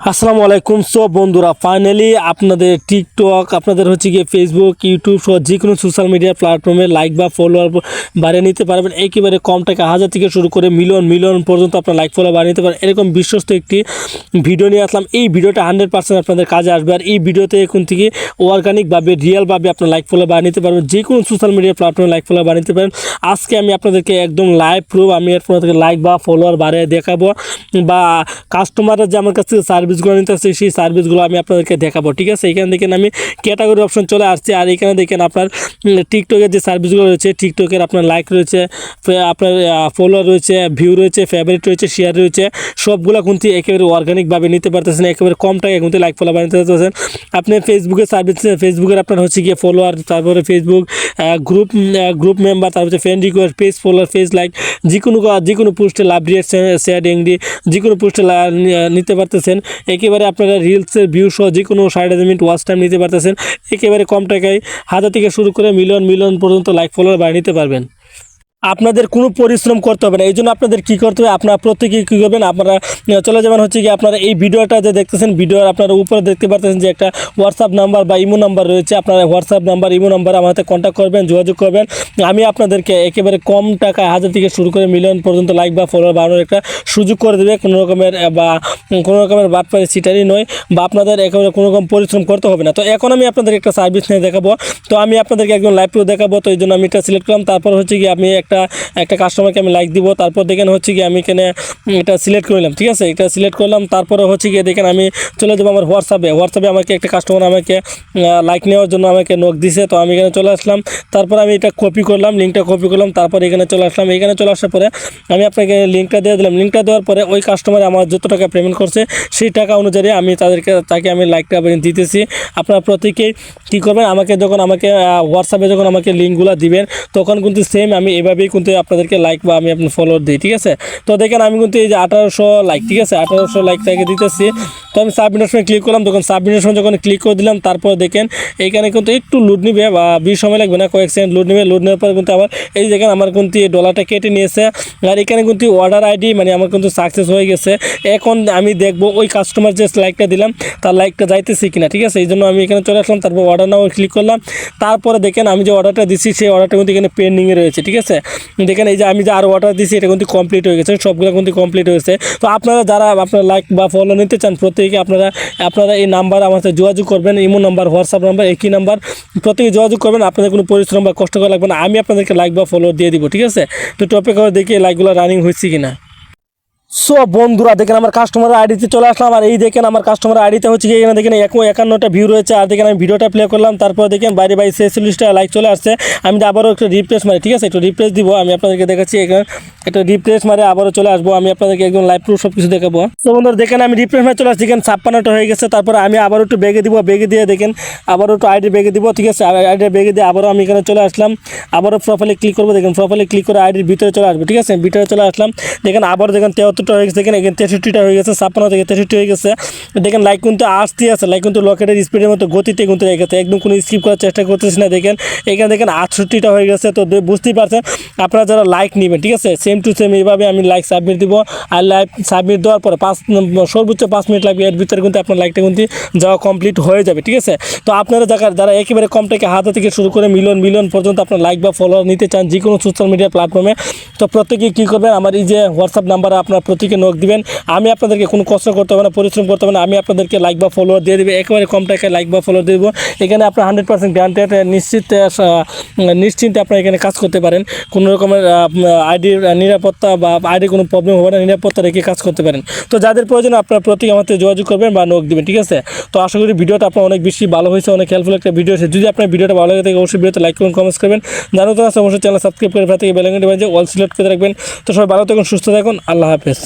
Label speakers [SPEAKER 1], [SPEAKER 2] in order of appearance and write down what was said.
[SPEAKER 1] আসসালামু আলাইকুম। সব বন্ধুরা ফাইনালি আপনাদের টিকটক আপনাদের হচ্ছে গিয়ে ফেসবুক ইউটিউব সহ যে কোনো সোশ্যাল মিডিয়া প্ল্যাটফর্মে লাইক বা ফলোয়ার বাড়িয়ে নিতে পারবেন। একেবারে কম টাকা, হাজার থেকে শুরু করে মিলিয়ন মিলিয়ন পর্যন্ত আপনার লাইক ফলো বাড়িয়ে নিতে পারেন। এরকম বিশ্বস্ত একটি ভিডিও নিয়ে আসলাম। এই ভিডিওটা হান্ড্রেড পার্সেন্ট আপনাদের কাজে আসবে। আর এই ভিডিওতে এখন থেকে অর্গানিকভাবে রিয়েলভাবে আপনার লাইক ফলো বাড়িয়ে নিতে পারবেন। যে কোনো সোশ্যাল মিডিয়া প্ল্যাটফর্মে লাইক ফলো বাড়িয়ে নিতে পারেন। আজকে আমি আপনাদেরকে একদম লাইভ প্রুফ আমি এরপর থেকে লাইক বা ফলোয়ার বাড়িয়ে দেখাবো। বা কাস্টমাররা যে আমার কাছ থেকে সার্ভিসগুলো নিতে আসছে সেই সার্ভিসগুলো আমি আপনাদেরকে দেখাবো, ঠিক আছে? এখানে দেখেন আমি ক্যাটাগরি অপশন চলে আসছে, আর এখানে দেখেন আপনার টিকটকের যে সার্ভিসগুলো রয়েছে টিকটকের আপনার লাইক রয়েছে আপনার ফলোয়ার রয়েছে ভিউ রয়েছে ফেভারিট রয়েছে শেয়ার রয়েছে, সবগুলো কিন্তু একেবারে অর্গানিকভাবে নিতে পারতেছেন, একেবারে কম টাকায় কিন্তু লাইক ফলো বানিয়ে পারতেছেন। আপনি ফেসবুকের সার্ভিস ফেসবুকের আপনার হচ্ছে গিয়ে ফলোয়ার তারপরে ফেসবুক গ্রুপ গ্রুপ মেম্বার তারপর হচ্ছে friend request page follower page like যে কোনো যে কোনো পোস্টে লাভ রিয়েট শেয়ার এংডি যে কোনো পোস্টে নিতে পারতেছেন। একেবারে আপনারা রিলসের ভিউ সহ যে কোনো সাইড মিনিট ওয়াচ টাইম নিতে পারতেছেন, একেবারে কম টাকায় হাজার থেকে শুরু করে মিলিয়ন মিলিয়ন পর্যন্ত লাইক ফলোয়ার বাড়িয়ে নিতে পারবেন। আপনাদের কোনো পরিশ্রম করতে হবে না। এই জন্য আপনাদের কী করতে হবে? আপনারা প্রত্যেকে কী করবেন? আপনারা চলে যাবেন হচ্ছে কি আপনারা এই ভিডিওটা যে দেখতেছেন, ভিডিওর আপনারা উপরে দেখতে পাচ্ছেন যে একটা হোয়াটসঅ্যাপ নাম্বার বা ইমো নাম্বার রয়েছে। আপনারা হোয়াটসঅ্যাপ নাম্বার ইমো নাম্বার আমার হাতে কন্ট্যাক্ট করবেন, যোগাযোগ করবেন। আমি আপনাদেরকে একেবারে কম টাকায় হাজার থেকে শুরু করে মিলিয়ন পর্যন্ত লাইক বা ফলোয়ার বাড়ানোর একটা সুযোগ করে দেবে। কোনো রকমের বা কোনো রকমের বাদ বাটপাড়ি সিটারি নয় বা আপনাদের একেবারে কোনো রকম পরিশ্রম করতে হবে না। তো এখন আমি আপনাদের একটা সার্ভিস নিয়ে দেখাবো। তো আমি আপনাদেরকে একজন লাইভ প্রো দেখাবো। তো এই জন্য আমি এটা সিলেক্ট করলাম। তারপর হচ্ছে কি আমি একটা একটা কাস্টমারকে আমি লাইক দিব, তারপর দেখেন হচ্ছে কি আমি এখানে এটা সিলেক্ট করলাম ঠিক আছে? এটা সিলেক্ট করলাম, তারপরে হচ্ছে গিয়ে দেখেন আমি চলে যাব আমার হোয়াটসঅ্যাপে হোয়াটসঅ্যাপে আমাকে একটা কাস্টমার আমাকে লাইক নেওয়ার জন্য আমাকে নোক দিছে, তো আমি এখানে চলে আসলাম। তারপর আমি এটা কপি করলাম লিঙ্কটা কপি করলাম, তারপর এখানে চলে আসলাম। এখানে চলে আসার পরে আমি আপনাকে লিঙ্কটা দিয়ে দিলাম। লিঙ্কটা দেওয়ার পরে ওই কাস্টমার আমার যত টাকা পেমেন্ট করছে, সেই টাকা অনুযায়ী আমি তাদেরকে, তাকে আমি লাইকটা দিতেছি। আপনার প্রত্যেকেই কী করবেন? আমাকে যখন আমাকে হোয়াটসঅ্যাপে যখন আমাকে লিঙ্কগুলো দিবেন, তখন কিন্তু সেম আমি এভাবেই কিন্তু আপনাদেরকে লাইক বা আমি আপনার ফলোয়ার দিই, ঠিক আছে? তো দেখেন আমি কিন্তু এই যে আঠারোশো লাইক ঠিক আছে? আঠারোশো লাইক তাকে দিতেছি। তো আমি সাবমিটের সময় ক্লিক করলাম, তখন সাবমিটের সময় যখন ক্লিক করে দিলাম, তারপর দেখেন এইখানে কিন্তু একটু লুট নিবে, বা বেশি সময় লাগবে না, কয়েক সেকেন্ড লুট নেবে লুট নেওয়ার পর কিন্তু আবার এই দেখেন আমার কিন্তু এই ডলারটা কেটে নিয়েছে। আর এখানে কিন্তু অর্ডার আইডি মানে আমার কিন্তু সাকসেস হয়ে গেছে। এখন আমি দেখব ওই কাস্টমার যে লাইকটা দিলাম, তার লাইকটা যাইতেছে কিনা, ঠিক আছে? এই জন্য আমি এখানে চলে আসলাম, তারপর অর্ডার নাও ক্লিক করলাম। তারপরে দেখেন আমি যে অর্ডারটা দিচ্ছি সেই অর্ডারটা কিন্তু এখানে পেন্ডিংয়ে রয়েছে, ঠিক আছে? দেখেন এই যে আমি যে আর অর্ডার দিচ্ছি এটা কিন্তু কমপ্লিট হয়ে গেছে, সবগুলো কিন্তু কমপ্লিট হয়েছে। তো আপনারা যারা আপনার লাইক বা ফলো নিতে চান, প্রত্যেকে আপনারা আপনারা এই নাম্বার আমার সাথে যোগাযোগ করবেন, ইমো নাম্বার, হোয়াটসঅ্যাপ নাম্বার, একই নাম্বার। প্রত্যেকে যোগাযোগ করবেন, আপনাদের কোনো পরিশ্রম বা কষ্ট করা লাগবে না। আমি আপনাদেরকে লাইক বা ফলো দিয়ে দিব, ঠিক আছে? তো টপিক দেখি লাইকগুলো রানিং হয়েছে কিনা। সো বন্ধুরা, দেখেন আমার কাস্টমার আইডিতে চলে আসলাম। আর এই দেখেন আমার কাস্টমার আইডিতে হচ্ছে কি, এখানে দেখেন এক একান্নটা ভিউ রয়েছে। আর দেখেন আমি ভিডিওটা প্লে করলাম। তারপর দেখেন বাইরে বাইরে ছেচল্লিশটা লাইক চলে আসছে। আমি আবারও একটু রিপ্লেস মারি, ঠিক আছে? একটু রিপ্লেস দিব। আমি আপনাদেরকে দেখাচ্ছি এখানে। একটা রিপ্লেস মারে, আবারও চলে আসব। আমি আপনাদেরকে একদম লাইভ প্রুফ সব কিছু দেখাবো। তো বন্ধুরা, দেখেন আমি রিপ্লেস মারে চলে আসছি। দেখেন ছাপ্পান্নটা হয়ে গেছে। তারপর আমি আবারও একটু বেগে দিব। বেগে দিয়ে দেখেন আবারও একটু আইডি বেগে দিব, ঠিক আছে? আইডি বেগে দিয়ে আবারও আমি এখানে চলে আসলাম। আবারও প্রোফাইলে ক্লিক করব। দেখেন প্রোফাইলে ক্লিক করে আইডির ভিতরে চলে আসব, ঠিক আছে? ভিতরে চলে আসলাম। দেখেন আবারও দেখেন তেহত্তরটা হয়ে গেছে, দেখেন এখানে তেষট্টিটা হয়ে গেছে, ছাপ্পান্ন থেকে তেষট্টি হয়ে গেছে। দেখেন লাইক কিন্তু আসতে আছে লাইক কিন্তু লকেটের স্পিডের মতো গতিতে কিন্তু রেখেছে একদম কোনো স্কিপ করার চেষ্টা করতেছি না, দেখেন। এখানে দেখেন আটষট্টিটা হয়ে গেছে, তো বুঝতেই পারছেন, আপনারা যারা লাইক নেবেন, ঠিক আছে? সেম টু সেম এইভাবে আমি লাইক সাবমিট দিব, আর লাইক সাবমিট দেওয়ার পরে পাঁচ সর্বোচ্চ পাঁচ মিনিট লাগবে, এর ভিতরে কিন্তু আপনার লাইকটা কিন্তু যাওয়া কমপ্লিট হয়ে যাবে, ঠিক আছে? তো আপনারা যারা যারা একেবারে কম থেকে হাতে থেকে শুরু করে মিলিয়ন মিলিয়ন পর্যন্ত আপনার লাইক বা ফলোয়ার নিতে চান যে কোনো সোশ্যাল মিডিয়া প্ল্যাটফর্মে তো প্রত্যেকে কী করবেন? আমার এই যে হোয়াটসঅ্যাপ নাম্বারে আপনার প্রত্যেকে নোক দিবেন। আমি আপনাদেরকে কোনো কষ্ট করতে হবে না, পরিশ্রম করতে হবে না। আমি আপনাদেরকে লাইক বা ফলোয়ার দিয়ে দেবে। একেবারে কম টাকায় লাইক বা ফলোয়ার দিয়ে দেবো। এখানে আপনার হান্ড্রেড পার্সেন্ট গ্রান্টেড নিশ্চিত নিশ্চিন্তে আপনারা এখানে কাজ করতে পারেন। কোনো রকমের আইডির নিরাপত্তা বা আইডি কোনো প্রবলেম হবে না। নিরাপত্তা রেখে কাজ করতে পারেন। তো যাদের প্রয়োজন, আপনার প্রতি আমাদের যোগাযোগ করবেন বা নোক দিবেন, ঠিক আছে? তো আশা করি ভিডিওটা আপনার অনেক বেশি ভালো হয়েছে, অনেক হেল্পফুল একটা ভিডিও হয়েছে যদি আপনার ভিডিওটা ভালো লাগে থাকে, অবশ্যই ভিডিওতে লাইক করুন কমেন্টস করবেন। জানো তো অবশ্যই চ্যানেল সাবস্ক্রাইব করে থেকে বেলাঙ্গি বাজে অল সিলেক্ট করে রাখবেন। তো সবাই ভালো থাকুন, সুস্থ থাকুন। আল্লাহ হাফেজ।